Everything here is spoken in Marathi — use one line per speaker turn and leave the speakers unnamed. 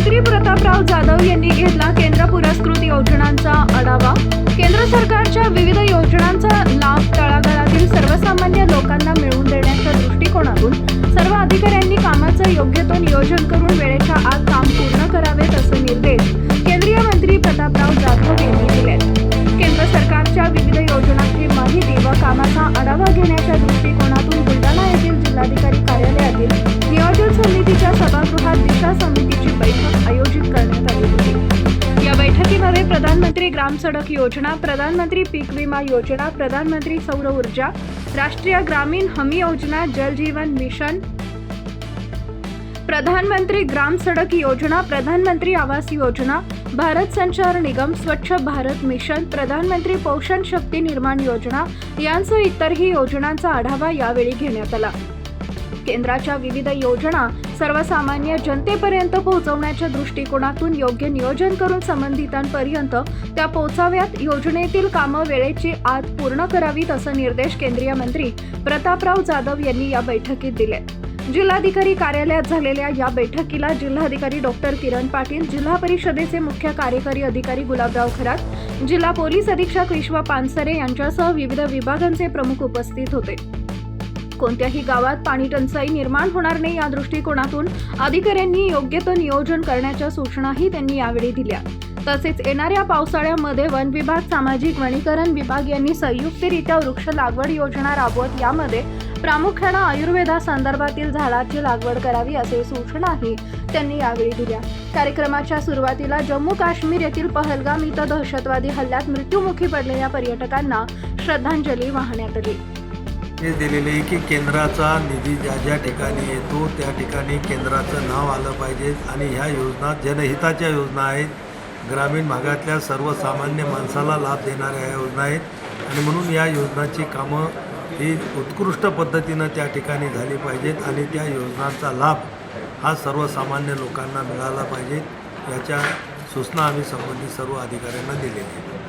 मंत्री प्रतापराव जाधव यांनी घेतला केंद्र पुरस्कृत योजनांचा आढावा. प्रधानमंत्री ग्राम सडक योजना प्रधानमंत्री पीक विमा योजना प्रधानमंत्री सौर ऊर्जा राष्ट्रीय ग्रामीण हमी योजना जल जीवन मिशन प्रधानमंत्री ग्राम सडक योजना प्रधानमंत्री आवास योजना भारत संचार निगम स्वच्छ भारत मिशन प्रधानमंत्री पोषण शक्ती निर्माण योजना यांसह इतरही योजनांचा आढावा यावेळी घेण्यात आला. केंद्राच्या विविध योजना सर्वसामान्य जनतेपर्यंत पोहोचवण्याच्या दृष्टिकोनातून योग्य नियोजन करून संबंधितांपर्यंत त्या पोहोचाव्यात. योजनेतील कामं वेळेची आत पूर्ण करावीत असे निर्देश केंद्रीय मंत्री प्रतापराव जाधव यांनी या बैठकीत दिले. जिल्हाधिकारी कार्यालयात झालेल्या या बैठकीला जिल्हाधिकारी डॉक्टर किरण पाटील जिल्हा परिषदेचे मुख्य कार्यकारी अधिकारी गुलाबराव खरात जिल्हा पोलीस अधीक्षक विश्वा पानसरे यांच्यासह विविध विभागांचे प्रमुख उपस्थित होते. कोणत्याही गावात पाणी टंचाई निर्माण होणार नाही या दृष्टिकोनातून अधिकाऱ्यांनी योग्य तो नियोजन करण्याच्या सूचनाही त्यांनी यावेळी दिल्या. तसेच येणाऱ्या पावसाळ्यामध्ये वन विभाग सामाजिक वनीकरण विभाग यांनी संयुक्तरित्या वृक्ष लागवड योजना राबवत यामध्ये प्रामुख्यानं आयुर्वेदासंदर्भातील झाडाची लागवड करावी असे सूचनाही त्यांनी यावेळी दिल्या. कार्यक्रमाच्या सुरुवातीला जम्मू काश्मीर येथील पहलगाम इथं दहशतवादी हल्ल्यात मृत्युमुखी पडलेल्या पर्यटकांना श्रद्धांजली वाहण्यात आली.
हे दिलेले आहे की केंद्राचा निधी ज्या ज्या ठिकाणी येतो त्या ठिकाणी केंद्राचं नाव आलं पाहिजे आणि ह्या योजना जनहिताच्या योजना आहेत. ग्रामीण भागातल्या सर्वसामान्य माणसाला लाभ देणाऱ्या ह्या योजना आहेत. आणि म्हणून या योजनाची कामं ही उत्कृष्ट पद्धतीनं त्या ठिकाणी झाली पाहिजेत आणि त्या योजनांचा लाभ हा सर्वसामान्य लोकांना मिळाला पाहिजे. याच्या सूचना आम्ही संबंधित सर्व अधिकाऱ्यांना दिलेल्या आहेत.